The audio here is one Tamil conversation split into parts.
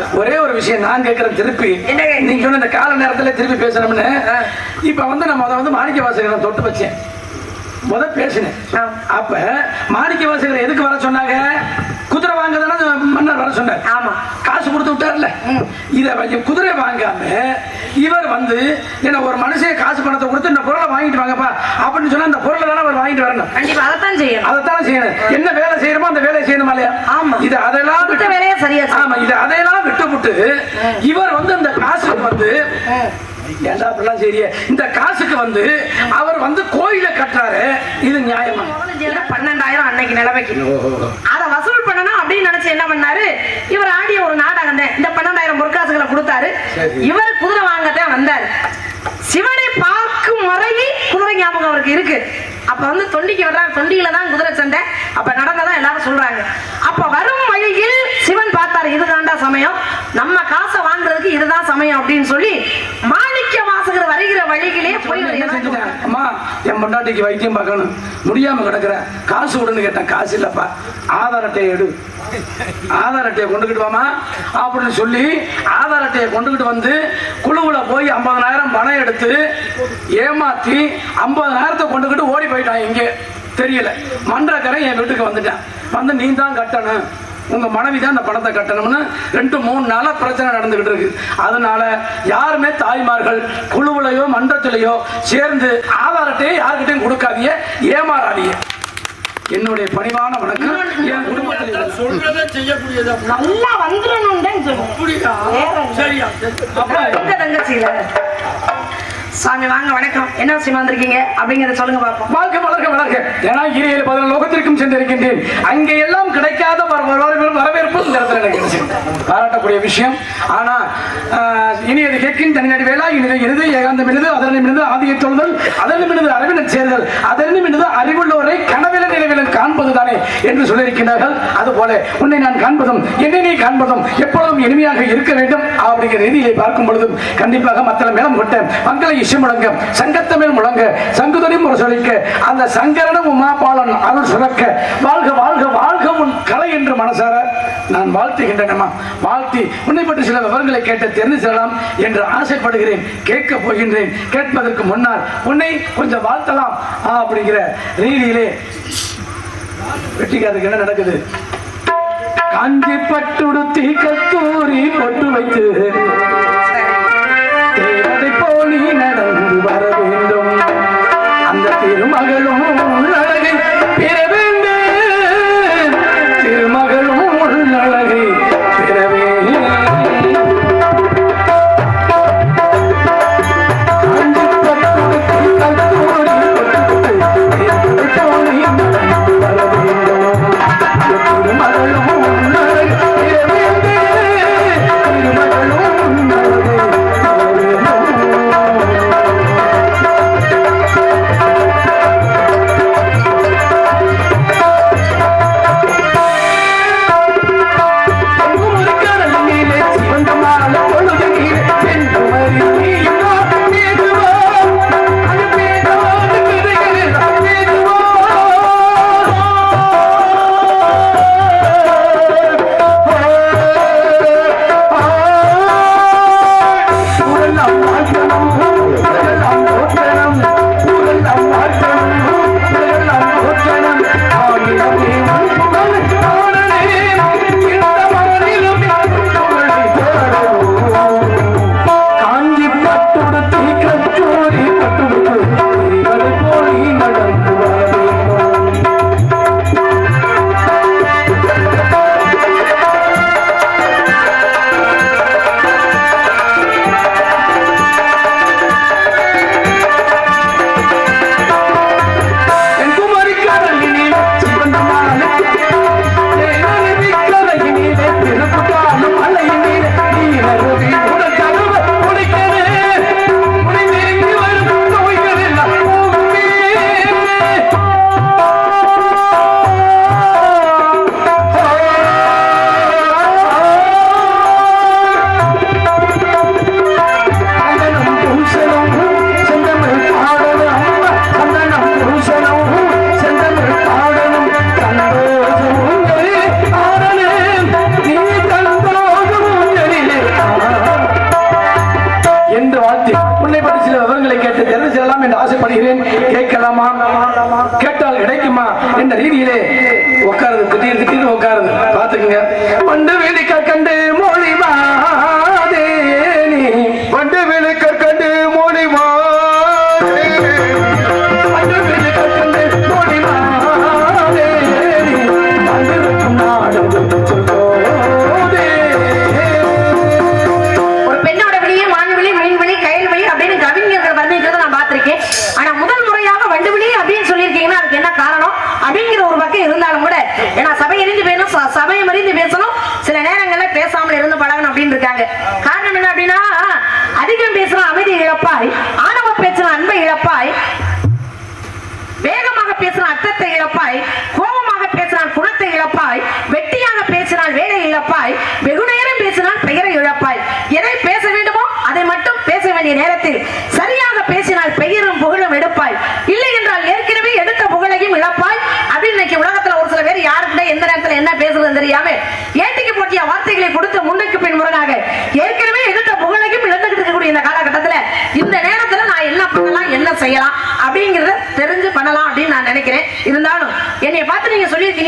ஒரே ஒரு விஷயம் நான் கேட்கிறேன் திருப்பி? நீங்க சொன்ன இந்த கால நேரத்துல திருப்பி பேசணும்னு. இப்ப வந்து நான் முத வந்து மாணிக்க வாசகரை தொட்டு வச்சேன். முத பேசினேன். அப்ப மாணிக்க வாசகரை எதுக்கு வர சொன்னாங்க? குதிரை வாங்க தானே மன்னர் வர சொன்னார். ஆமா. காசு கொடுத்து விட்டார்ல. இத குதிரை வாங்காம இவர் வந்து என்ன ஒரு மனுஷன் காசு பணத்தை கொடுத்து இந்த பொருளை வாங்கிட்டு வாங்கப்பா அப்படின்னு சொன்னா அந்த பொருளை தானே அவர் வாங்கிட்டு வரணும். கண்டிப்பா அதைத்தான் செய்யணும். அதைத்தான் செய்யணும். என்ன வேலை செய்யணுமோ அந்த வேலையை செய்யணுமா இல்லையா? ஆமா. இது அதெல்லாம் விட்டு- வேலையை சரியா. ஆமா இது அதையெல்லாம் விட்டுவிட்டு இவர் வந்து இந்த காசுக்கு வந்து ஏன்டா அப்படிலாம் சரிய இந்த காசுக்கு வந்து அவர் வந்து கோயிலை கட்டுறாரு. இது நியாயமா? பன்னெண்டாயிரம் அன்னைக்கு நிலைமைக்கு. அத வசூல் பண்ணணும் அப்படின்னு நினைச்சு என்ன பண்ணாரு? இவர் ஆடிய ஒரு நாடகம் இந்த பன்னெண்டாயிரம் பொற்காசுகளை கொடுத்தாரு. இவர் குதிரை வாங்கத்தான் வந்தாரு. சிவனை பார்க்கும் வரையில் குதிரை ஞாபகம் அவருக்கு இருக்கு. அப்ப வந்து தொண்டிக்கு வர்றாரு. தொண்டியில தான் குதிரை சண்டை. அப்ப நடந்ததா எல்லாரும் சொல்றாங்க. அப்ப வரும் வழியில் பார்த்தாரு இதுதான்டா சமயம். நம்ம காசை வாங்குறதுக்கு இதுதான் சமயம் அப்படின்னு சொல்லி மாணிக்க வாசகர் வருகிற வழியிலே போய் அம்மா என் பொண்டாட்டிக்கு வைத்தியம் பார்க்கணும். முடியாம கிடக்குறேன் காசு கொடுன்னு கேட்டேன். காசு இல்லப்பா. ஆதார் அட்டையை எடு. ஆதார் அட்டையை கொண்டுகிட்டு வாமா அப்படின்னு சொல்லி ஆதார் அட்டையை கொண்டுகிட்டு வந்து குழுவுல போய் ஐம்பதனாயிரம் பணம் எடுத்து ஏமாத்தி ஐம்பதனாயிரத்தை கொண்டுகிட்டு ஓடி போயிட்டான். இங்கே தெரியல. மன்றக்கரை என் வீட்டுக்கு வந்துட்டேன். வந்து நீ தான் கட்டணும். உங்க மனைவி தான் இந்த பணத்தை கட்டணும்னு ரெண்டு மூணு நாளா பிரச்சனை நடந்துகிட்டு இருக்கு. அதனால யாருமே தாய்மார்கள் குழுவுலையோ மன்றத்திலேயோ சேர்ந்து ஆதார் அட்டையை யாருக்கிட்டையும் கொடுக்காதீங்க ஏமாறாதீங்க. என்னுடைய பணிவான வணக்கம். என் குடும்பத்தில். சொல்றதை செய்யக்கூடியதா? நல்லா வந்துடணும் அப்படியா? சரியா. தங்கச்சியில? சாமி வாங்க வணக்கம். என்ன விஷயமா வந்திருக்கீங்க? அப்படிங்கறத சொல்லுங்க பாப்போம். வாழ்க்கை வளர்க்க வளர்க்க ஏன்னா இரு பதினேழு லோகத்திற்கும் சென்றிருக்கின்றேன். அங்கே எல்லாம் கிடைக்காத வர- வரவேற்பு இந்த இடத்துல எனக்கு பாராட்டக்கூடிய விஷயம். ஆனா இனி அது கேட்கின் தனிநாடு வேளா இனிதை எழுது ஏகாந்தம் இனிது அதனை மினிது ஆதிய தொழுதல் அதனை மினிது அறிவினர் சேர்தல் அதனை மினிது அறிவுள்ளவரை கனவில நிலவிலும் காண்பது தானே என்று சொல்லியிருக்கிறார்கள் அதுபோல உன்னை நான் காண்பதும் என்னை நீ காண்பதும் எப்பொழுதும் இனிமையாக இருக்க வேண்டும் அப்படிங்கிற ரீதியை பார்க்கும் பொழுதும் கண்டிப்பாக மத்தள மேலம் கொட்ட மக்களை இசை முழங்க சங்கத்தமிழ் முழங்க சங்குதடி முரசொலிக்க அந்த சங்கரன உமாபாலன் அருள் சுரக்க வாழ்க வாழ்க வாழ்க உன் கலை என்று மனசார நான் வாழ்த்துகின்றனம்மா வாழ்த்தி உன்னை பற்றி சில விவரங்களை கேட்டு தெரிந்து செல்லலாம் என்று ஆசைப்படுகிறேன். கேட்க போகின்றேன். கேட்பதற்கு முன்னால் உன்னை கொஞ்சம் வாழ்த்தலாம். அப்படிங்கிற ரீதியிலே வெற்றிக்காரருக்கு என்ன நடக்குது? காஞ்சி பட்டுடுத்தி கத்தூரி பொட்டு வைத்து தேவதை போலி நடந்து வர வேண்டும். அந்த திருமகளும்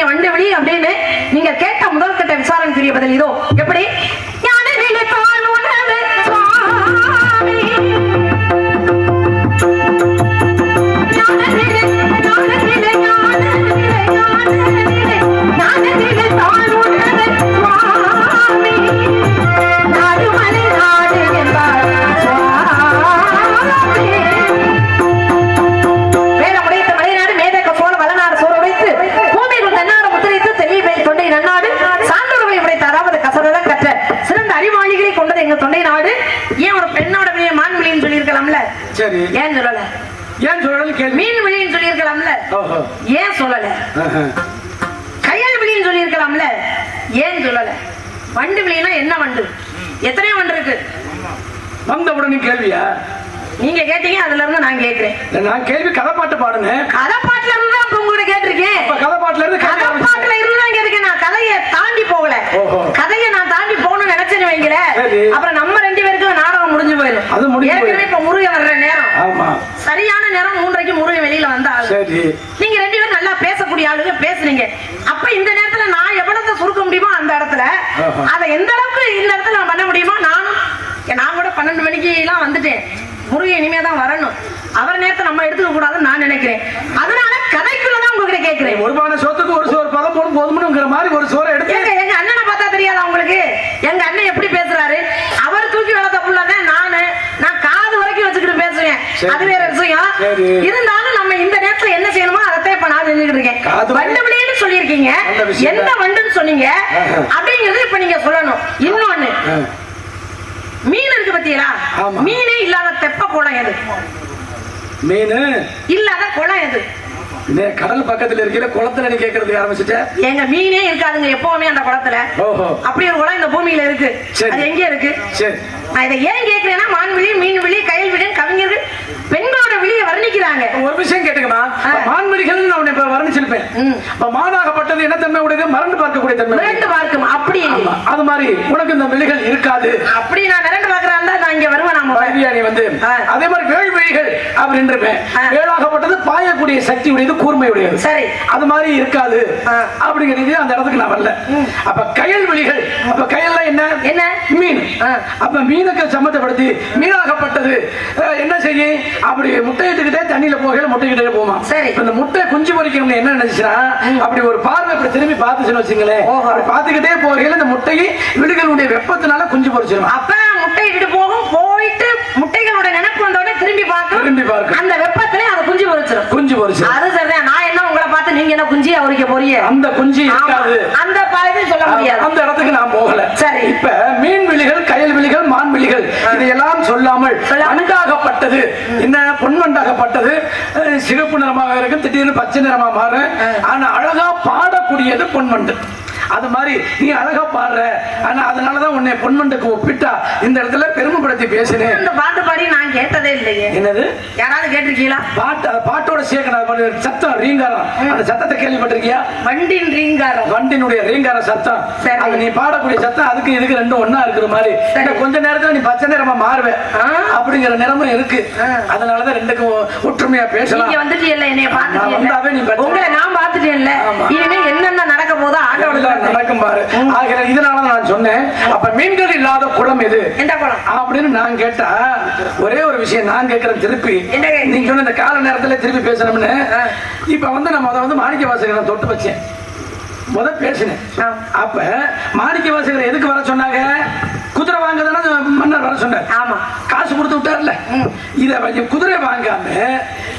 வண்டு விழி அப்படின்னு நீங்க கேட்ட முதல் கட்ட விசாரணைக்குரிய பதில் இதோ. எப்படி? சொல்லியிருக்கலாம்ல? சரி. ஏன் சொல்லல? ஏன் கேள்வி மீன் விழின்னு ஓஹோ. ஏன் சொல்லல. கையல் விழின்னு சொல்லியிருக்கலாம்ல? ஏன் சொல்லல? வண்டு விழினா என்ன வண்டு? எத்தனையோ வண்டு இருக்கு. வந்த உடனே கேள்வியா? நீங்க கேட்டீங்க அதுல இருந்து நான் கேட்கிறேன். நான் கேள்வி கதை பாட்டு பாடுனேன் கதை பாட்டுல இருந்து தான் இப்ப உங்ககிட்ட கேட்டிருக்கேன். கதை பாட்டுல இருந்து கேள்வி ஆரம்பிச்சிட்டேன். கதைப்பாட்டுல இருந்துதான் கேட்டிருக்கேன். நான் கதையை தாண்டி போகல ஓஹோ. கதையை நான் தாண்டி சரி. அப்புறம் நம்ம ரெண்டு பேருக்கும் நாடகம் முடிஞ்சு போயிடும் அது ஏற்கனவே. இப்ப முருகன் வர்ற நேரம். ஆமா. சரியான நேரம் மூன்றரைக்கு முருகன் வெளியில வந்த சரி. நீங்க ரெண்டு பேரும் நல்லா பேசக்கூடிய ஆளுங்க பேசுனீங்க அப்ப இந்த நேரத்துல நான் எவ்வளவு சுருக்க முடியுமோ அந்த இடத்துல. அதை எந்த அளவுக்கு இந்த இடத்துல நான் பண்ண முடியுமோ நானும் நான் கூட பன்னெண்டு மணிக்கு எல்லாம் வந்துட்டேன். முருகன் இனிமே தான் வரணும். அவர் நேரத்தை நம்ம எடுத்துக்க கூடாதுன்னு நான் நினைக்கிறேன் அதனால கதைக்குள்ளதான் உங்ககிட்ட கேட்கிறேன் ஒரு பானை சோத்துக்கு ஒரு சோறு பதம் போடும் போதும்னுங்கிற மாதிரி ஒரு சோறை எடுத்து எங்க எங்க அண்ணனை பார்த்தா தெரியாதா உங்களுக்கு எங்க அண்ணன் எப்படி பேசுறாரு அவர் தூக்கி வளர்த்த புள்ளதான் நானு நான் காது வரைக்கும் வச்சுக்கிட்டு பேசுவேன் சரி. அது வேற விஷயம் சரி. இருந்தாலும் நம்ம இந்த நேரத்துல என்ன செய்யணுமோ அதைத்தான் இப்ப நான் செஞ்சுக்கிட்டு இருக்கேன். காது வரை- வண்டு விழின்னு சொல்லியிருக்கீங்க எந்த. வண்டுன்னு சொன்னீங்க. அப்படிங்கறது இப்ப நீங்க சொல்லணும். இன்னொன்னு. மீன் இருக்கு பத்தியலா ஆமா. மீனே இல்லாத தெப்ப குளம் எது? மீன்? இல்லாத குளம் எது? கடல் பக்கத்துல இருக்கிற குளத்துல நீ கேட்கறதுக்கு ஆரம்பிச்சுட்ட? எங்க மீனே இருக்காதுங்க எப்பவுமே அந்த குளத்துல. அப்படி ஒரு குளம் இந்த பூமியில இருக்கு. அது எங்க இருக்கு? சரி. நான் இதை ஏன் கேட்கிறேன்னா மான்விழி மீன் விழி கயல் விழி கவிஞர்கள் பெண்களோட வர்ணிக்கிறாங்க ஒரு விஷயம் கேட்டுக்கமா ஆ. மான்மொழிகள் நான் இப்ப வர்ணிச்சிருப்பேன். இப்ப மானாகப்பட்டது என்ன தன்மை உடையது மறந்து பார்க்கக்கூடிய தன்மை. மிரண்டு பார்க்கும் அப்படி. அது மாதிரி உனக்கு இந்த மெலிகள் இருக்காது அப்படி நான் நீ வந்து. அதே மாதிரி வேள்விழிகள் அப்படி இருப்பேன் ஆ. வேளாகப்பட்டது பாயக்கூடிய சக்தி உடையது கூர்மை உடையது சரி. அது மாதிரி இருக்காது. அப்படிங்கிறது அந்த இடத்துக்கு நான் வரல அப்ப கயல் விழிகள் அப்ப கயல்ல என்ன என்ன? மீன். அப்ப மீனுக்கு சம்மந்தப்படுத்தி மீனாகப்பட்டது என்ன செய்யும் அப்படி முட்டையிட்டுக்கிட்டே தண்ணியில போகல முட்டைக்கிட்டே போமா சரி. இந்த முட்டை குஞ்சு பொரிக்கணும்னு என்ன நினைச்சுன்னா அப்படி ஒரு பார்வை இப்படி திரும்பி பார்த்துச்சுன்னு வச்சுங்களேன் பார்த்துக்கிட்டே போகையில இந்த முட்டையை விழிகளுடைய வெப்பத்தினால குஞ்சு பொரிச்சிடும் அப்ப முட்டை இட்டு போகும் போயிட்டு முட்டைகளோட நினைப்பு வந்த உடனே திரும்பி பார்க்கும் திரும்பி பார்க்கும். அந்த வெப்பத்திலே அது குஞ்சு பொரிச்சிடும் குஞ்சு பொரிச்சு அது சரிதான் நான் என்ன உங்களை பார்த்து நீங்க என்ன குஞ்சி அவருக்கு போறீங்க? அந்த குஞ்சு. இருக்காது. அந்த பாதி சொல்ல முடியாது. அந்த இடத்துக்கு நான் போகல. சரி. இப்ப மீன் விழிகள் கயல் விழிகள் மான் விழிகள் இதையெல்லாம் சொல்லாமல். அண்டாகப்பட்டது என்ன பொன்வண்டாகப்பட்டது சிகப்பு நிறமாக இருக்கும். திடீர்னு பச்சை நிறமா மாறும். ஆனா அழகா பாடக்கூடியது பொன்வண்டு அது மாதிரி நீ அழகா பாடுற. ஆனா அதனாலதான் உன்னை பொன்மண்டுக்கு ஒப்பிட்டா இந்த இடத்துல பெருமைப்படுத்தி பேசினேன். இந்த பாட்டு பாடி நான் கேட்டதே இல்லையே. என்னது? யாராவது கேட்டிருக்கீங்களா? பாட்டு பாட்டோட சேர்க்கணும். சத்தம் ரீங்காரம். அந்த சத்தத்தை கேள்விப்பட்டிருக்கியா? வண்டின் ரீங்காரம். வண்டினுடைய ரீங்கார சத்தம். அது நீ பாடக்கூடிய சத்தம் அதுக்கு இதுக்கு ரெண்டும் ஒண்ணா இருக்கிற மாதிரி. கொஞ்ச நேரத்துல நீ பச்சை நிறமா மாறுவ. ஆ. அப்படிங்கிற நிறமும் இருக்கு. அதனாலதான் ரெண்டுக்கும் ஒற்றுமையா பேசலாம். நீங்க வந்துட்டீங்கல்ல என்னைய வந்தாவே நீ. உங்களை நான் பாத்துட்டேன்ல. இனிமே என்னென்ன நடக்க போதோ தெரியும். நடக்கும் பாரு. ஆகிற இதனால நான் சொன்னேன். அப்ப மீன்கள் இல்லாத குளம் எது? எந்த குளம்? அப்படின்னு நான் கேட்டா ஒரே ஒரு விஷயம் நான் கேட்கிறேன் திருப்பி என்ன? நீங்க சொன்ன இந்த கால நேரத்துல திருப்பி பேசணும்னு. இப்ப வந்து நான் முத வந்து மாணிக்க வாசகரை தொட்டு வச்சேன். முத பேசினேன். அப்ப மாணிக்க வாசகரை எதுக்கு வர சொன்னாங்க? குதிரை வாங்க தானே மன்னர் வர சொன்னார். ஆமா. காசு கொடுத்து விட்டார்ல. இத குதிரை வாங்காம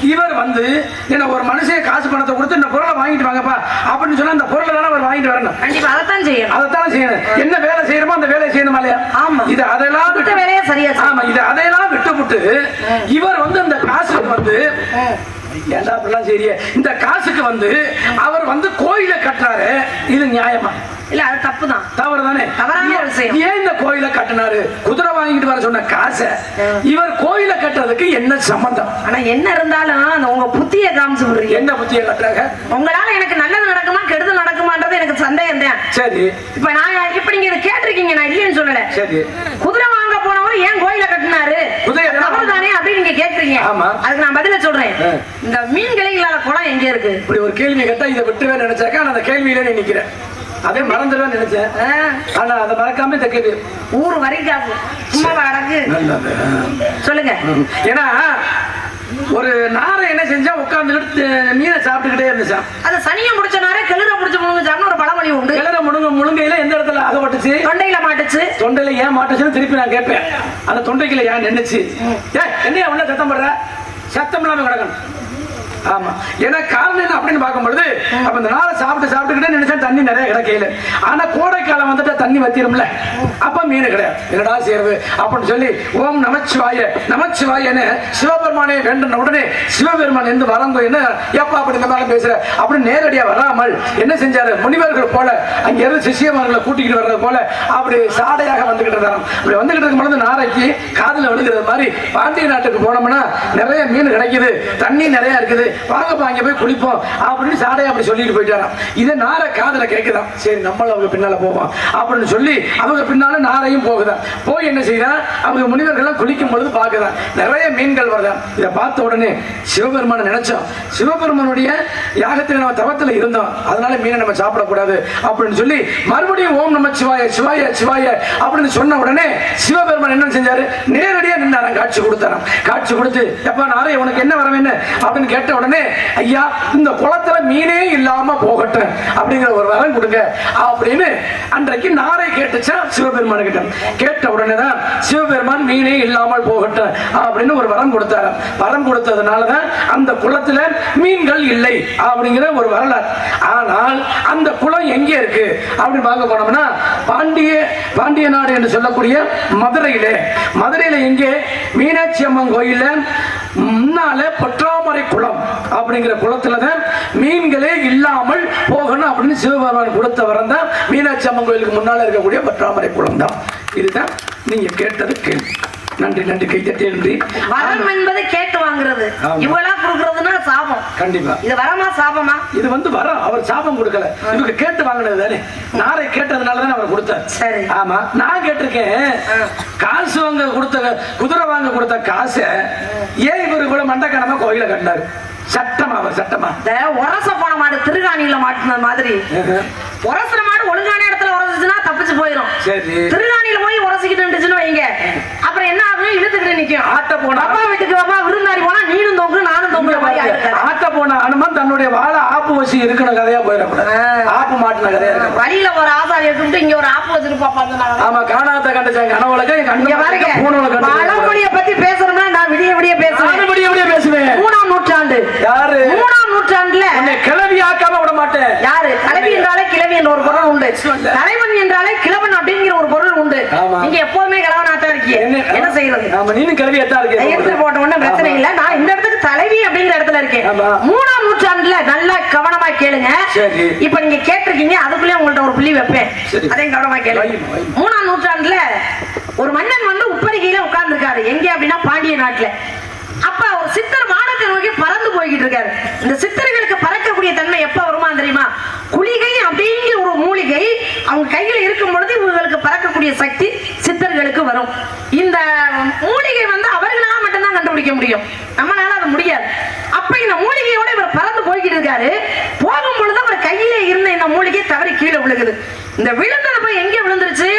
இவர் வந்து என்ன ஒரு மனுஷன் காசு பணத்தை கொடுத்து இந்த பொருளை வாங்கிட்டு வாங்கப்பா அப்படின்னு சொன்னா அந்த பொருளை தானே அவர் வாங்கிட்டு வரணும். கண்டிப்பா அதைத்தான் செய்யணும். அதைத்தான் செய்யணும். என்ன வேலை செய்யணுமோ அந்த வேலையை செய்யணுமா இல்லையா? ஆமா. இது அதெல்லாம் விட்டு- வேலையை சரியா. ஆமா இது அதையெல்லாம் விட்டுவிட்டு இவர் வந்து அந்த காசுக்கு வந்து ஏன்டா அப்படிலாம் செய்ய இந்த காசுக்கு வந்து அவர் வந்து கோயிலை கட்டுறாரு. இது நியாயமா? இல்ல அது தப்பு தான் தவறு தானே தவறான விஷயம். ஏன் இந்த கோயிலை கட்டினாரு? குதிரை வாங்கிட்டு வர சொன்ன காசை இவர் கோயிலை கட்டுறதுக்கு என்ன சம்பந்தம்? ஆனா என்ன இருந்தாலும் அந்த உங்க புத்திய காமிச்சு விடுறீங்க. என்ன புத்தியை கட்டுறாங்க? உங்களால எனக்கு நல்லது நடக்குமா நடக்குமான்றது எனக்கு சந்தேகம் தான். சரி. இப்ப நான் இப்ப நீங்க இதை கேட்டிருக்கீங்க நான் இல்லைன்னு சொல்லல. சரி. குதிரை வாங்க போனவர் ஏன் கோயில கட்டினாரு? தவறு தானே அப்படின்னு நீங்க கேக்குறீங்க ஆமா. அதுக்கு நான் பதில சொல்றேன். இந்த மீன்களே இல்லாத குளம் எங்க இருக்கு? இப்படி ஒரு கேள்வி கேட்டா இதை விட்டுவே நினைச்சாக்கா நான் அந்த கேள்வியில நீ நிக்கிறேன். அதே மறந்துடுவேன் நினைச்சேன். ஆனா அதை மறக்காம இந்த கேள்வி. ஊர் வரைக்காது சும்மா நல்லது. சொல்லுங்க. ஏன்னா ஒரு நாரை என்ன செஞ்சா உட்கார்ந்துக்கிட்டு மீனை சாப்பிட்டுக்கிட்டே இருந்துச்சான் அது சனியை முடிச்ச நேரம் கிளற முடிச்ச முழுங்குச்சான்னு ஒரு பழமொழி உண்டு. கிளற முழுங்க முழுங்கையில எந்த இடத்துல அகப்பட்டுச்சு? தொண்டையில மாட்டுச்சு. தொண்டையில ஏன் மாட்டுச்சுன்னு திருப்பி நான் கேட்பேன். அந்த தொண்டைக்குள்ள ஏன் நின்னுச்சு? ஏய் என்னையா உள்ள சத்தம் போடுற? சத்தம் இல்லாம கிடக்கணும். ஆமா. ஏன்னா காரணம் என்ன அப்படின்னு பார்க்கும்பொழுது அப்ப இந்த நாளை சாப்பிட்டு சாப்பிட்டுக்கிட்டே நினைச்சா தண்ணி நிறைய கிடைக்கல ஆனா கோடைக்காலம் வந்துட்டா தண்ணி வத்திரும்ல. அப்ப மீன் கிடையாது. என்னடா சேர்வு அப்படின்னு சொல்லி ஓம் நமச்சிவாய நமச்சிவாயன்னு சிவபெருமானை வேண்டின உடனே சிவபெருமான் எந்த வரங்கோ என்ன எப்ப அப்படி இந்த மாதிரி பேசுற? அப்படி நேரடியா வராமல் என்ன செஞ்சாரு? முனிவர்கள் போல அங்க இருந்து சிஷியமார்களை கூட்டிக்கிட்டு வர்றது போல அப்படி சாடையாக வந்துகிட்டு இருந்தாங்க அப்படி வந்துகிட்டு இருக்கும் பொழுது நாரைக்கு காதல விழுகிறது மாதிரி பாண்டிய நாட்டுக்கு போனோம்னா நிறைய மீன் கிடைக்குது. தண்ணி நிறைய இருக்குது. வாங்கப்பா அங்கே போய் குளிப்போம். அப்படின்னு சாடையை அப்படி சொல்லிட்டு போயிட்டாராம். இதை நாரை காதல கேட்குதான் சரி நம்மளும் அவங்க பின்னால போவோம். அப்படின்னு சொல்லி அவங்க பின்னால நாரையும் போகுதான் போய் என்ன செய்தா அவங்க முனிவர்கள்லாம் குளிக்கும் பொழுது பார்க்குதான் நிறைய மீன்கள் வருதான் இதை பார்த்த உடனே சிவபெருமானை நினைச்சோம். சிவபெருமானுடைய யாகத்தில் நம்ம தவத்தில் இருந்தோம். அதனால மீனை நம்ம சாப்பிடக்கூடாது அப்படின்னு சொல்லி மறுபடியும் ஓம் நம்ம சிவாய சிவாய சிவாய அப்படின்னு சொன்ன உடனே சிவபெருமான் என்ன செஞ்சாரு? நேரடியாக நின்றாராம் காட்சி கொடுத்தாராம். காட்சி கொடுத்து எப்பா நாரே உனக்கு என்ன வர அப்படின்னு கேட்ட உடனே ஐயா இந்த குளத்துல மீனே இல்லாம போகட்டும். அப்படிங்கிற ஒரு வரம் கொடுங்க. அப்படின்னு அன்றைக்கு நாரை கேட்டுச்சா சிவபெருமான் கிட்ட. கேட்ட உடனே தான் சிவபெருமான் மீனே இல்லாமல் போகட்டும். அப்படின்னு ஒரு வரம் கொடுத்தாராம் வரம் கொடுத்ததுனால தான் அந்த குளத்துல மீன்கள் இல்லை அப்படிங்கிற ஒரு வரலாறு. ஆனால் அந்த குளம் எங்கே இருக்கு? அப்படின்னு பார்க்க போனோம்னா பாண்டிய பாண்டிய நாடு என்று சொல்லக்கூடிய மதுரையிலே. மதுரையில எங்கே? மீனாட்சி அம்மன் கோயில முன்னாலே பற்றாமரை குளம் அப்படிங்கிற குளத்துல தான் மீன்களே இல்லாமல் போகணும் அப்படின்னு சிவபெருமான் கொடுத்த வரம் தான் மீனாட்சி அம்மன் கோயிலுக்கு முன்னால இருக்கக்கூடிய பற்றாமரை குளம் தான் இதுதான் நீங்க கேட்டது கேள்வி. நன்றி நன்றி கைத்தட்டி நன்றி வரம் என்பது கேட்டு வாங்குறது. இவங்களா கொடுக்கறதுன்னா சாபம். கண்டிப்பா. இது வரமா சாபமா? இது வந்து வரம். அவர் சாபம் கொடுக்கல. இவங்க கேட்டு வாங்கினது தானே. நாரை கேட்டதுனால தானே அவர் கொடுத்தார். சரி. ஆமா. நான் கேட்டிருக்கேன். காசு வாங்க கொடுத்த குதிரை வாங்க கொடுத்த காசை ஏன் இவரு கூட மண்டக்கணமா கோயில கட்டினாரு? சட்டமா அவர் சட்டமா? இந்த உரச போன மாடு திருகாணியில மாட்டின மாதிரி. உரசுற மாடு ஒழுங்கான இடத்துல உரசுச்சுன்னா தப்பிச்சு போயிடும் சரி திருகாணியில போய் உரசிக்கிட்டு இருந்துச்சுன்னு வைங்க அப்புறம் என்ன ஆகும் இழுத்துக்கிட்டு நிக்கும் ஆட்ட போன அப்பா வீட்டுக்கு அப்பா விருந்தாடி போனா நீனும் தொங்கு நானும் தொங்குற மாதிரி. ஆட்ட போன அனுமன் தன்னுடைய வாழை ஆப்பு வச்சு இருக்கணும் கதையா போயிடக்கூடாது ஆப்பு மாட்டின கதையா இருக்கு. வழியில ஒரு ஆசாரியை கூப்பிட்டு இங்க ஒரு ஆப்பு வச்சிருப்பா பாத்து ஆமா காணாத கண்டச்சாங்க கனவுலக இங்க கண்ணு பாருங்க. பழமொழிய பத்தி பேசணும்னா நான் விடிய விடிய பேசுவேன். விடிய விடிய பேசுவேன். மூணாம் நூற்றாண்டு. யாரு? மூணாம் நூற்றாண்டுல கிளவி ஆக்காம விட மாட்டேன். யாரு? தலைவி என்றாலே கிழவி என்ற ஒரு பொருள் உண்டு. தலைவன் என்றாலே கிழவன் அப்படிங்கிற ஒரு பொருள் உண்டு. நீங்க எப்போதுமே கிழவனாத்தான் இருக்கீங்க என்ன செய்யறது? ஆமா நீனும் கிளவி எத்தா எடுத்து இருக்கு போட்ட உடனே பிரச்சனை இல்ல. நான் இந்த இடத்துக்கு தலைவி அப்படிங்கிற இடத்துல இருக்கேன். மூணாம் நூற்றாண்டுல நல்லா கவனமா கேளுங்க. இப்ப நீங்க கேட்டிருக்கீங்க. அதுக்குள்ளே உங்கள்ட்ட ஒரு புள்ளி வைப்பேன். அதையும் கவனமா கேளுங்க. மூணாம் நூற்றாண்டுல ஒரு மன்னன் வந்து உப்பரிகையில உட்கார்ந்துருக்காரு. எங்க அப்படின்னா பாண்டிய நாட்டுல. அப்ப ஒரு சித்தர் போய்கிட்டு இருக்காரு. இந்த சித்தர்களுக்கு பறக்கக்கூடிய தன்மை எப்ப வருமா தெரியுமா? குளிகை அப்படிங்கிற ஒரு மூலிகை அவங்க கையில இருக்கும் பொழுது இவங்களுக்கு பறக்கக்கூடிய சக்தி சித்தர்களுக்கு வரும். இந்த மூலிகை வந்து அவர்களால மட்டும்தான் கண்டுபிடிக்க முடியும். நம்மளால அது முடியாது. அப்ப இந்த மூலிகையோட இவர் பறந்து போய்கிட்டு இருக்காரு. போகும் பொழுது அவர் கையில இருந்த இந்த மூலிகை தவறி கீழே விழுகுது. இந்த விழுந்தது போய் எங்க விழுந்துருச்சு?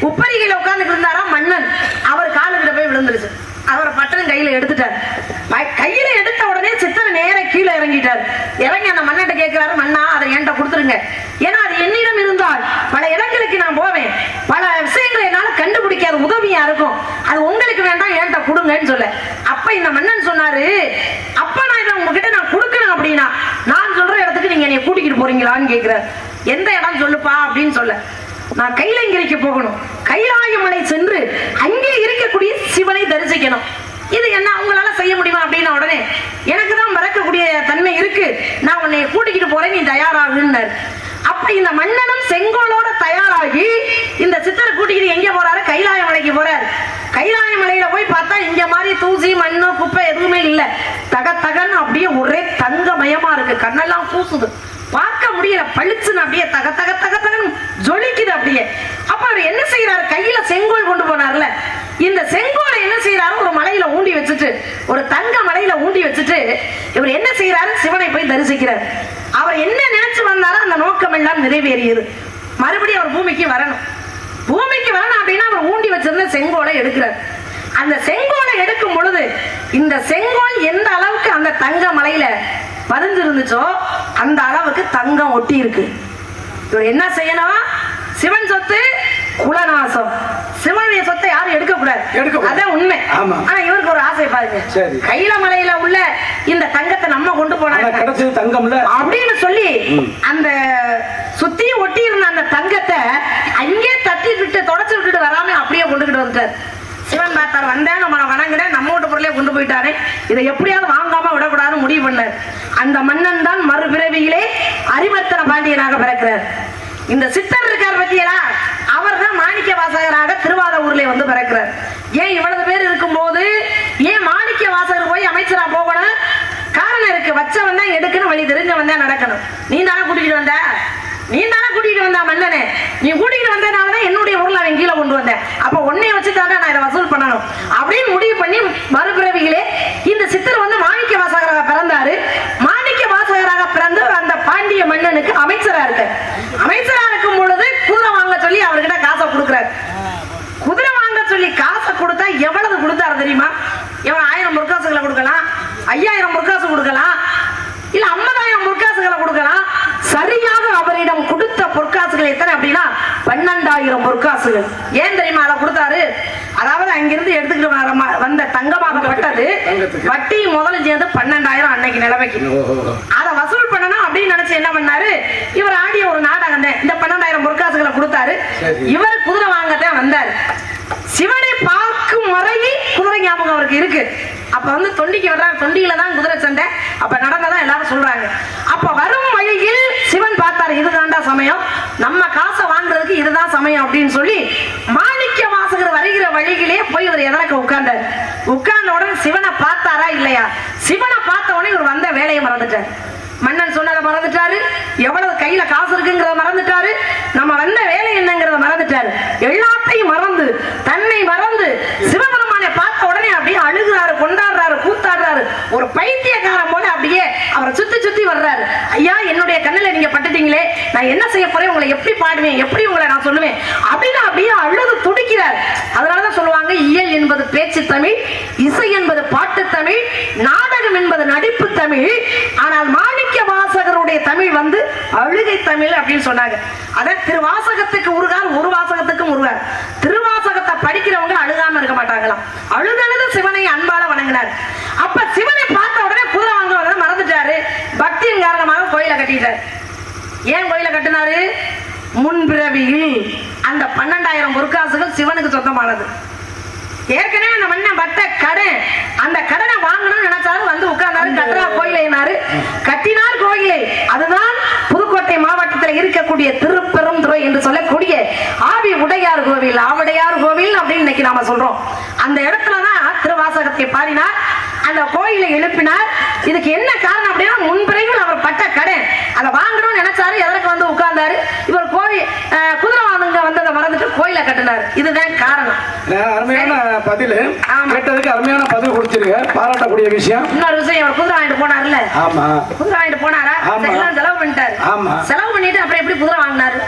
உப்பரிகையில உட்கார்ந்து இருந்தாரா மன்னன். அவர் காலுக்கிட்ட போய் விழுந்துருச்சு. அவரை பட்டணம் கையில எடுத்துட்டார். கையில எடுத்த உடனே சித்தர் நேர கீழே இறங்கிட்டார். இறங்கி அந்த மண்ணிட்ட கேட்கிறாரு மண்ணா அதை என்கிட்ட கொடுத்துருங்க. ஏன்னா அது என்னிடம் இருந்தால் பல இடங்களுக்கு நான் போவேன். பல விஷயங்களை என்னால கண்டுபிடிக்காத உதவியா இருக்கும். அது உங்களுக்கு வேண்டாம் என்கிட்ட கொடுங்கன்னு சொல்ல. அப்ப இந்த மன்னன் சொன்னாரு அப்ப நான் இதை உங்ககிட்ட நான் கொடுக்கணும் அப்படின்னா நான் சொல்ற இடத்துக்கு நீங்க என்னை கூட்டிக்கிட்டு போறீங்களான்னு கேக்குறாரு எந்த இடம் சொல்லுப்பா அப்படின்னு சொல்ல. நான் கைலங்கிரிக்கு போகணும். கைலாயமலை சென்று அங்கே இருக்கக்கூடிய சிவனை தரிசிக்கணும். இது என்ன அவங்களால செய்ய முடியுமா அப்படின்ன உடனே எனக்கு தான் மறக்கக்கூடிய தன்மை இருக்கு. நான் உன்னை கூட்டிக்கிட்டு போறேன் நீ தயாராகுன்னாரு. அப்ப இந்த மன்னனும் செங்கோலோட தயாராகி இந்த சித்தரை கூட்டிக்கிட்டு எங்க போறாரு? கைலாய மலைக்கு போறாரு. கைலாய மலையில போய் பார்த்தா இங்க மாதிரி தூசி மண்ணு குப்பை எதுவுமே இல்லை. தக தகன்னு அப்படியே ஒரே தங்கமயமா இருக்கு. கண்ணெல்லாம் பூசுது பார்க்க முடியல. பளிச்சுன்னு அப்படியே தக தக தக தகன்னு ஜொலிக்குது அப்படியே. அப்ப அவர் என்ன செய்யறாரு கையில செங்கோல் கொண்டு போனார்ல. இந்த செங்கோலை என்ன செய்யறாரு ஒரு மலையில ஊண்டி வச்சுட்டு ஒரு தங்க மலையில ஊண்டி வச்சுட்டு இவர் என்ன செய்யறாரு சிவனை போய் தரிசிக்கிறார். அவர் என்ன நினைச்சு வந்தாரோ அந்த நோக்கம் எல்லாம் நிறைவேறியது. மறுபடியும் அவர் பூமிக்கு வரணும். பூமிக்கு வரணும் அப்படின்னா அவர் ஊண்டி வச்சிருந்த செங்கோலை எடுக்கிறார். அந்த செங்கோலை எடுக்கும் பொழுது இந்த செங்கோல் எந்த அளவுக்கு அந்த தங்க மலையில பதிஞ்சிருந்துச்சோ அந்த அளவுக்கு தங்கம் ஒட்டி இருக்கு. இவர் என்ன செய்யணும்? சிவன் சொத்து குலநாசம். சிவனுடைய சொத்தை யாரும் எடுக்க கூடாது. எடுக்கக்கூடாது. அதான் உண்மை. ஆனா இவருக்கு ஒரு ஆசை பாருங்க. கைல மலையில உள்ள இந்த தங்கத்தை நம்ம கொண்டு ஆனா போனா கிடைச்சது தங்கம்ல? அப்படின்னு சொல்லி அந்த சுத்தி ஒட்டி இருந்த அந்த தங்கத்தை அங்கே தட்டி விட்டு தொடச்சு விட்டுட்டு வராம அப்படியே கொண்டுகிட்டு வந்துட்டார். சிவன் பார்த்தார் வந்தேன் நம்ம வணங்கினேன் நம்ம வீட்டு பொருளே கொண்டு போயிட்டாரே. இதை எப்படியாவது வாங்காம விடக்கூடாதுன்னு முடிவு பண்ணார். அந்த மன்னன் தான் மறுபிறவியிலே அரிமர்த்தன பாண்டியனாக பிறக்கிறார். இந்த சித்தர் இருக்கார் பத்தியலா? அவர் தான் மாணிக்க வாசகராக திருவாத ஊர்ல வந்து பிறக்கிறார். ஏன் இவ்வளவு பேர் இருக்கும்போது ஏன் மாணிக்க வாசகர் போய் அமைச்சரா போகணும்? காரணம் இருக்கு. வச்சவன் தான் எடுக்கணும் வழி தெரிஞ்சவன் தான் நடக்கணும். நீ தானே கூட்டிகிட்டு வந்த? நீ தானே கூட்டிகிட்டு வந்தா மன்னனே? நீ கூட்டிகிட்டு வந்தனால தான் என்னுடைய ஊர்ல அவன் கீழே கொண்டு வந்தேன். அப்ப உன்னைய வச்சுதாங்க நான் இதை வசூல் பண்ணணும். அப்படின்னு முடிவு பண்ணி மறுபிறவிகளே இந்த சித்தர் வந்து மாணிக்க வாசகராக பிறந்தாரு. மாணிக்க வாசகராக பிறந்து அந்த பாண்டிய மன்னனுக்கு அமைச்சரா இருக்கு அமைச்சரா இருக்கும் பொழுது குதிரை வாங்க சொல்லி அவர்கிட்ட காசை கொடுக்குறாரு. குதிரை வாங்க சொல்லி காசை கொடுத்தா எவ்வளவு கொடுத்தாரு தெரியுமா? எவ்வளவு ஆயிரம் முற்காசுகளை கொடுக்கலாம் ஐயாயிரம் முற்காசு கொடுக்கலாம் இல்ல ஐம்பதாயிரம் முற்காசுகளை கொடுக்கலாம். சரியாக அவரிடம் கொடுத்த பொற்காசுகள் எத்தனை அப்படின்னா பன்னெண்டாயிரம் பொற்காசுகள். ஏன் தெரியுமா அதை கொடுத்தாரு? அதாவது அங்கிருந்து எடுத்துக்கிட்டு வர வந்த தங்கமாகப்பட்டது. வட்டி முதல்ல சேர்ந்து பன்னெண்டாயிரம் அன்னைக்கு நிலைமைக்கு. அதை வசூல் பண்ணணும் அப்படின்னு நினைச்சு என்ன பண்ணாரு? இவர் ஆடிய ஒரு நாடகம் இந்த பன்னெண்டாயிரம் பொற்காசுகளை கொடுத்தாரு. இவர் குதிரை வாங்கத்தான் வந்தார். சிவனை பார்க்கும் வரையில் குதிரை ஞாபகம் அவருக்கு இருக்கு. அப்ப வந்து தொண்டிக்கு வர்றாரு தொண்டியில தான் குதிரை சண்டை. அப்ப நடந்ததான் எல்லாரும் சொல்றாங்க. அப்ப வரும் வழியில் சிவன் பார்த்தாரு இதுதான்டா சமயம். நம்ம காசை வாங்குறதுக்கு இதுதான் சமயம் அப்படின்னு சொல்லி மாணிக்க வாசகர் வருகிற வழியிலே போய் இவர் எதனக்க உட்கார்ந்தார். உட்கார்ந்த உடனே சிவனை பார்த்தாரா இல்லையா? சிவனை பார்த்த உடனே இவர் வந்த வேலையை மறந்துட்டார். மன்னன் சொன்னதை மறந்துட்டாரு. எவ்வளவு கையில காசு இருக்குங்கிறத மறந்துட்டாரு. நம்ம வந்த வேலை என்னங்கிறத மறந்துட்டாரு. எல்லாத்தையும் மறந்து தன்னை மறந்து சிவ பார்த்த உடனே அப்படியே அழுகுறாரு கொண்டாடுறாரு கூத்தாடுறாரு ஒரு பைத்தியக்காரன் போல அப்படியே அவரை சுத்தி சுத்தி வர்றாரு. ஐயா என்னுடைய கண்ணில் நீங்க பட்டுட்டீங்களே நான் என்ன செய்ய போறேன்? உங்களை எப்படி பாடுவேன்? எப்படி உங்களை நான் சொல்லுவேன்? அப்படின்னு அப்படியே அழுது துடிக்கிறார். அதனாலதான் சொல்லுவாங்க இயல் என்பது பேச்சு தமிழ் இசை என்பது பாட்டு தமிழ் நாடகம் என்பது நடிப்பு தமிழ். ஆனால் மாணிக்க வாசகருடைய தமிழ் வந்து அழுகை தமிழ் அப்படின்னு சொன்னாங்க. அதான் திருவாசகத்துக்கு உருகார் ஒரு வாசகத்துக்கும் உருகார். திருவாசகத்தை படிக்கிறவங்க அழுகாம இருக்க மாட்டாங்களாம். அழுதழுது சிவனை அன்பால வணங்கினார். அப்ப சிவ பார்த்த உடனே குதிரை வாங்க வந்ததை மறந்துட்டாரு பக்தியின் காரணமாக கோயிலை கட்டிட்டார். ஏன் கோயிலை கட்டினாரு? முன்பிறவியில் அந்த பன்னெண்டாயிரம் பொற்காசுகள் சிவனுக்கு சொந்தமானது. ஏற்கனவே அந்த மண்ணன் பட்ட கடன் அந்த கடனை வாங்கணும்னு நினைச்சாரு வந்து உட்கார்ந்தாரு கட்டுறா கோயிலைனாரு கட்டினார் கோயிலை. அதுதான் புதுக்கோட்டை மாவட்டத்தில் இருக்கக்கூடிய திருப்பெருந்துறை என்று சொல்லக்கூடிய ஆவி உடையார் கோவில் ஆவுடையார் கோவில் அப்படின்னு இன்னைக்கு நாம சொல்றோம். அந்த இடத்துலதான் திருவாசகத்தை பாடினார் அந்த கோயிலை எழுப்பினார். இதுக்கு என்ன காரணம் அப்படின்னா முன்பிரைவில் அவர் பட்ட கடன். அதை வாங்கணும்னு நினைச்சாரு எதற்கு வந்து உட்கார்ந்தாரு? இவர் கோயில் குதிரை வாங்க வந்ததை மறந்துட்டு கோயிலை கட்டினார். இதுதான் காரணம். அருமையான பதில். கேட்டதுக்கு அருமையான பதில் கொடுத்திருக்க. பாராட்டக்கூடிய விஷயம். இன்னொரு விஷயம் இவர் குதிரை வாங்கிட்டு போனார்ல. ஆமா. குதிரை வாங்கிட்டு போனாரா? செலவு பண்ணிட்டாரு. ஆமா. செலவு பண்ணிட்டு அப்புறம் எப்படி குதிரை வாங்கினாரு?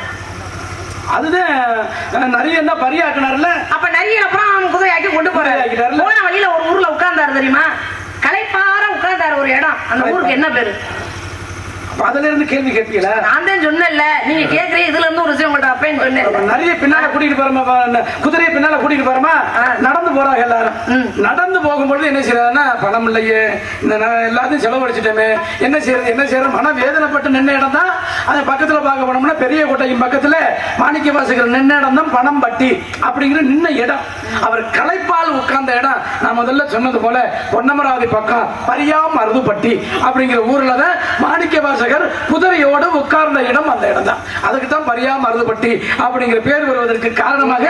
அதுதான் நிறைய தான் பரியாக்குனார்ல? அப்ப நிறைய அப்புறம் குதிரையாக்கி கொண்டு போறாரு? போன வழியில ஒரு ஊர்ல உட்கார்ந்தாரு தெரியுமா? களைப்பார உட்கார்ந்தாரு ஒரு இடம். அந்த ஊருக்கு என்ன பேரு? அதுல இருந்து கேள்வி கேட்பீங்களா? நான் தான் சொன்னேன்ல. நீங்க கேக்குறீங்க இதுல இருந்து ஒரு விஷயம் உங்கள்ட்ட அப்பேன்னு சொன்னேன்? நிறைய பின்னால கூட்டிட்டு போறமா குதிரையை பின்னால கூட்டிட்டு போறமா. நடந்து போறாங்க எல்லாரும். நடந்து போகும்பொழுது என்ன செய்யறதுன்னா பணம் இல்லையே. இந்த எல்லாத்தையும் செலவழிச்சிட்டோமே. என்ன செய்யறது என்ன செய்யறது? மன வேதனைப்பட்டு நின்ன இடம் தான். அது பக்கத்துல பார்க்க போனோம்னா பெரிய கோட்டையின் பக்கத்துல மாணிக்க வாசகர் நின்ன இடம் தான் பணம் பட்டி அப்படிங்கிற நின்ன இடம். அவர் களைப்பால் உட்கார்ந்த இடம். நான் முதல்ல சொன்னது போல பொன்னமராவதி பக்கம் பரியாம் அருதுப்பட்டி அப்படிங்கிற ஊர்ல தான் மாணிக்க வாசகர் குதிரையோடு உட்கார்ந்த இடம் அந்த இடம் தான் அதுக்கு தான் பரியாம் அருதுப்பட்டி அப்படிங்கிற பேர் வருவதற்கு காரணமாக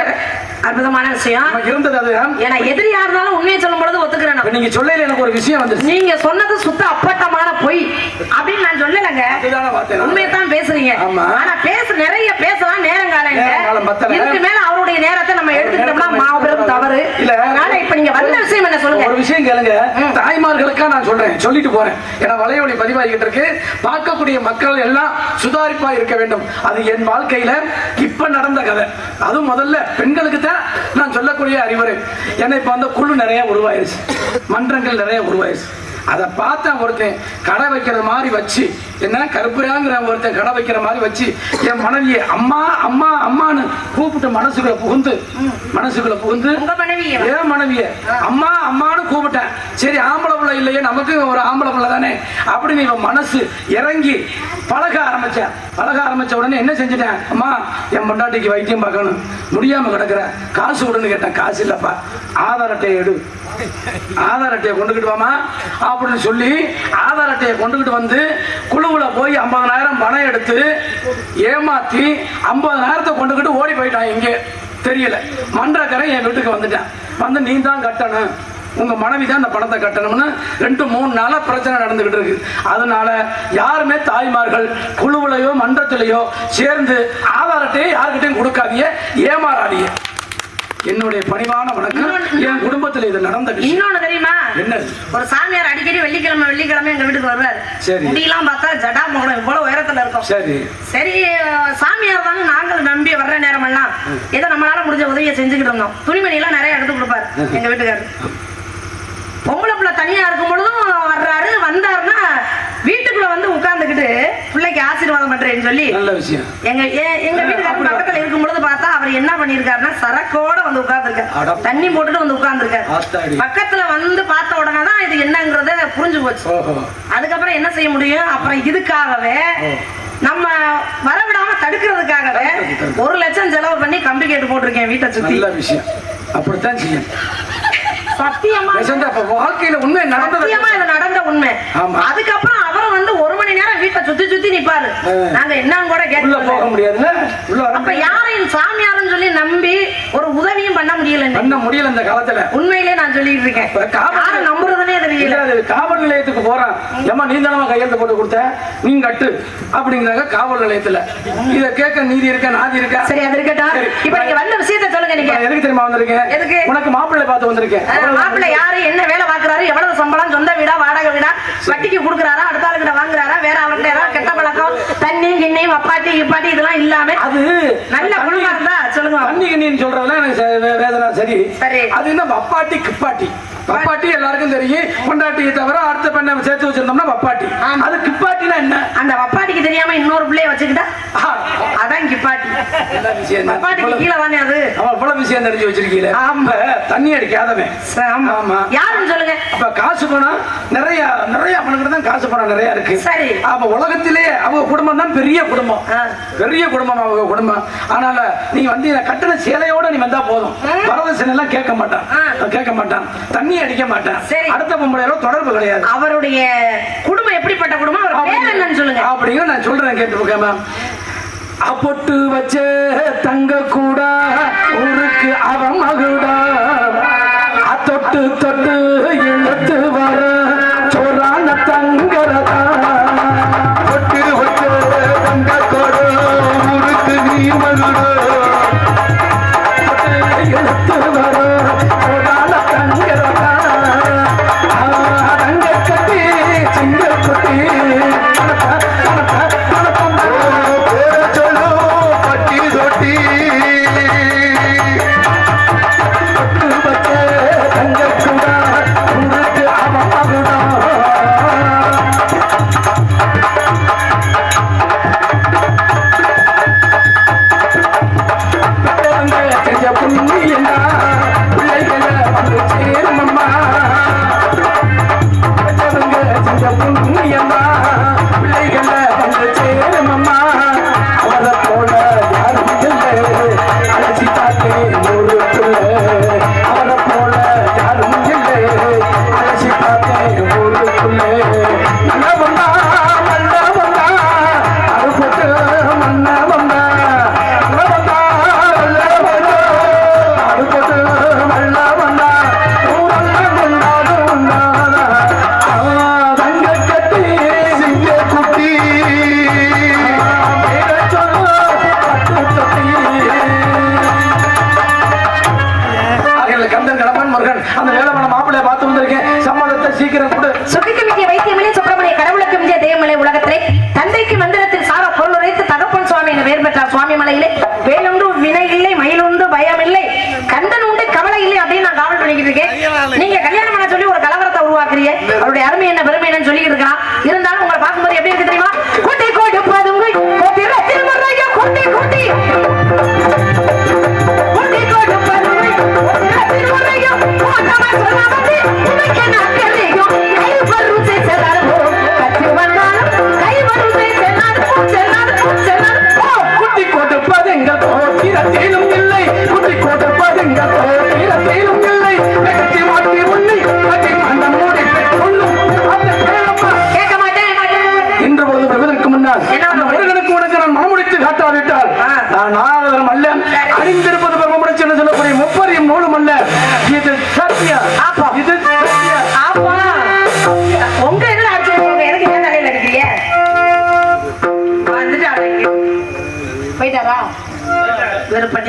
அற்புதமான விஷயம் இருந்தது அதுதான் ஏன்னா எதிரியா இருந்தாலும் உண்மையை சொல்லும் பொழுது ஒத்துக்கிறேன். நீங்க சொல்லையில எனக்கு ஒரு விஷயம் வந்துருச்சு நீங்க சொன்னது சுத்த அப்பட்டமான பொய் அப்படின்னு நான் சொல்லலைங்க. உண்மையை தான் பேசுறீங்க ஆமா. ஆனா பேச நிறைய பேசலாம் நேரம் காலம். இதுக்கு மேல அவருடைய நேரத்தை நம்ம எடுத்துக்கிட்டோம்னா மாபெரும் தவறு. இல்ல. அதனால இப்ப நீங்க வந்த விஷயம் என்ன சொல்லுங்க? ஒரு விஷயம் கேளுங்க. தாய்மார்களுக்கா நான் சொல்றேன். சொல்லிட்டு போறேன். ஏன்னா வலையொலி பதிவாகிட்டு இருக்கு. பார்க்கக்கூடிய மக்கள் எல்லாம் சுதாரிப்பா இருக்க வேண்டும். அது என் வாழ்க்கையில இப்ப நடந்த கதை. அதுவும் முதல்ல பெண்களுக்கு தான் நான் சொல்லக்கூடிய அறிவுரை. ஏன்னா இப்ப வந்து குழு நிறைய உருவாயிருச்சு. மன்றங்கள் நிறைய உருவாயிருச்சு. அதை பார்த்தேன் ஒருத்தன் கடை வைக்கிறது மாதிரி வச்சு என்ன கருப்புராங்கிற ஒருத்தன் கடை வைக்கிற மாதிரி வச்சு என் மனைவியை அம்மா அம்மா அம்மான்னு கூப்பிட்டு மனசுக்குள்ள புகுந்து மனசுக்குள்ள புகுந்து ஏன் மனைவிய அம்மா அம்மான்னு கூப்பிட்டேன். சரி ஆம்பளை பிள்ளை இல்லையே நமக்கு ஒரு ஆம்பளை பிள்ளை தானே? அப்படின்னு இவன் மனசு இறங்கி பழக ஆரம்பிச்சேன் பழக ஆரம்பிச்ச உடனே என்ன செஞ்சுட்டேன்? அம்மா என் பொண்டாட்டிக்கு வைத்தியம் பார்க்கணும். முடியாம கிடக்குற. காசு விடுன்னு கேட்டேன். காசு இல்லப்பா. ஆதார் அட்டையை எடு. ஆதார் அட்டையை கொண்டுகிட்டு வாமா அப்படின்னு சொல்லி ஆதார் அட்டையை கொண்டுகிட்டு வந்து குழுவில் போய் ஐம்பதனாயிரம் பணம் எடுத்து ஏமாற்றி ஐம்பதனாயிரத்தை கொண்டுகிட்டு ஓடி போயிட்டான் இங்கே. தெரியல. மன்றக்கரை என் வீட்டுக்கு வந்துட்டான். வந்து நீ தான் கட்டணும். உங்க மனைவி தான் இந்த பணத்தை கட்டணும்னு ரெண்டு மூணு நாளா பிரச்சனை நடந்துகிட்டு இருக்கு. அதனால யாருமே தாய்மார்கள் குழுவிலையோ மன்றத்திலேயோ சேர்ந்து ஆதார் அட்டையை யாருக்கிட்டையும் கொடுக்காதீங்க. ஏமாறாதீங்க. என்னுடைய பணிவான வணக்கம். என் குடும்பத்தில் இது நடந்த இன்னொன்னு தெரியுமா? என்னது ஒரு சாமியார் அடிக்கடி வெள்ளிக்கிழமை வெள்ளிக்கிழமை எங்க வீட்டுக்கு வருவாரு. சரி. முடியெல்லாம் பார்த்தா ஜடா முகடம் இவ்வளவு உயரத்துல இருக்கும். சரி. சரி சாமியார் தாங்க நாங்கள் நம்பி வர்ற நேரமெல்லாம் ஏதோ நம்மளால முடிஞ்ச உதவியை செஞ்சுக்கிட்டு இருந்தோம். துணிமணி எல்லாம் நிறைய எடுத்து கொடுப்பாரு எங்க வீட்டுக்காரர். பொம்பளை பிள்ளை தனியா இருக்கும் பொழுதும் வர்றாரு வந்தாருன்னா வந்து உட்கார்ந்துக்கிட்டு பிள்ளைக்கு ஆசீர்வாதம் பண்றேன்னு சொல்லி நல்ல விஷயம். எங்க எங்க வீட்டுக்காரர் பக்கத்துல இருக்கும் பொழுது பார்த்தா அவர் என்ன பண்ணிருக்காருன்னா சரக்கோட வந்து. உட்கார்ந்துருக்காரு. தண்ணி போட்டுட்டு வந்து உட்கார்ந்துருக்காரு. பக்கத்துல வந்து பார்த்த உடனே தான் இது என்னங்கறத புரிஞ்சு போச்சு. அதுக்கப்புறம் என்ன செய்ய முடியும்? அப்புறம் இதுக்காகவே நம்ம வரவிடாம தடுக்கிறதுக்காகவே ஒரு லட்சம் செலவு பண்ணி கம்பி கேட்டு போட்டிருக்கேன் வீட்டை சுத்தி. நல்ல விஷயம். அப்படித்தான் செய்யும் சத்தியமா வாழ்க்கையில உண்மை நடந்தது சத்தியமா இது நடந்த உண்மை. அதுக்கப்புறம் சுத்தி சுத்தி நிப்பாரு. நாங்க என்னன்னு கூட கேட்கல போக முடியாதுல்ல வர அப்ப முடியாது. யாரையும் சாமியாருன்னு சொல்லி நம்பி ஒரு உதவியும் பண்ண முடியல. பண்ண முடியல இந்த காலத்துல உண்மையிலே நான் சொல்லிட்டு இருக்கேன் இப்ப காவல் தெரியல காவல் நிலையத்துக்கு போறான். ஏமா நீ தானமா கையெழுத்து போட்டு கொடுத்த? நீ கட்டு. அப்படிங்கிறாங்க காவல் நிலையத்துல. இத கேட்க நீதி இருக்கா நாதி இருக்கா? சரி அது இருக்கட்டும். இப்ப நீங்க வந்த விஷயத்த சொல்லுங்க நீங்க. எதுக்கு தெரியுமா வந்திருக்கேன் எதுக்கு? உனக்கு மாப்பிள்ளை பார்த்து வந்திருக்கேன். மாப்பிள்ளை யாரு? என்ன வேலை பாக்குறாரு எவ்வளவு சம்பளம்? சொந்த வீடா வாடகை வீடா? வட்டிக்கு கொடுக்குறாரா? அடுத்த ஆளுகிட்ட வாங்குறாரா? வேற அவர்கிட்ட ஏதாவது கெட்ட பழக்கம்? தண்ணி கிண்ணி வப்பாட்டி இப்பாட்டி இதெல்லாம் இல்லாம அது நல்ல குடும்பம் இருந்தா சொல்லுங்க. தண்ணி கிண்ணின்னு சொல்றதெல்லாம் எனக்கு வேதனை சரி. சரி. அது என்ன வப்பாட்டி கிப்பாட்டி? பப்பாட்டி எல்லாருக்கும் தெரியும். பொண்டாட்டியை தவிர அடுத்த பெண்ணை சேர்த்து வச்சிருந்தோம்னா பப்பாட்டி ஆமா. அது கிப்பாட்டினா என்ன அந்த வப்பாட்டிக்கு தெரியாம இன்னொரு பிள்ளைய வச்சுக்கிட்டா அதான் கிப்பாட்டி. வப்பாட்டிக்கு கீழே தானே அது அவன் இவ்வளவு விஷயம் தெரிஞ்சு ஆமா. அப்ப தண்ணி அடிக்காதவன் ச- ஆமா. ஆமா. யாருன்னு சொல்லுங்க அப்ப காசு பணம் நிறைய நிறைய அவனுக்கு தான் காசு பணம் நிறைய இருக்கு சரி. அப்ப உலகத்திலே அவங்க குடும்பம் தான் பெரிய குடும்பம். பெரிய குடும்பம் அவங்க குடும்பம் அதனால நீ வந்து கட்டின சேலையோட நீ வந்தா போதும். வரதட்சணை எல்லாம் கேட்க மாட்டான். கேட்க மாட்டான் தண்ணி அடிக்க மாட்டான் சரி. அடுத்த பொம்பளையோட தொடர்பு கிடையாது. அவருடைய குடும்பம் எப்படிப்பட்ட குடும்பம்? அவர் பேர் என்னன்னு சொல்லுங்க. அப்படிங்கிற நான் சொல்றேன் கேட்டு மேம் பொட்டு வச்ச தங்க கூட ஊருக்கு அவன் மகுடா. தொட்டு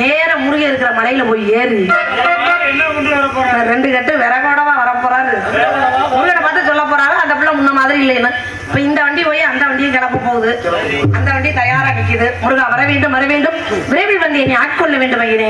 இவர் நேரம் முருகன் இருக்கிற மலையில போய் ஏறி. ரெண்டு கட்டு விறகோடவா வரப்போறாரு. முருகனை பார்த்து சொல்ல போறாரு? அந்த பிள்ளை முன்ன மாதிரி இல்லைன்னு. இப்ப இந்த வண்டி போய் அந்த வண்டியும் கிளப்ப போகுது. அந்த வண்டி தயாரா நிக்குது. முருகா வர வேண்டும் வர வேண்டும். விரைவில் வந்து என்னை ஆட்கொள்ள வேண்டும் ஐயனே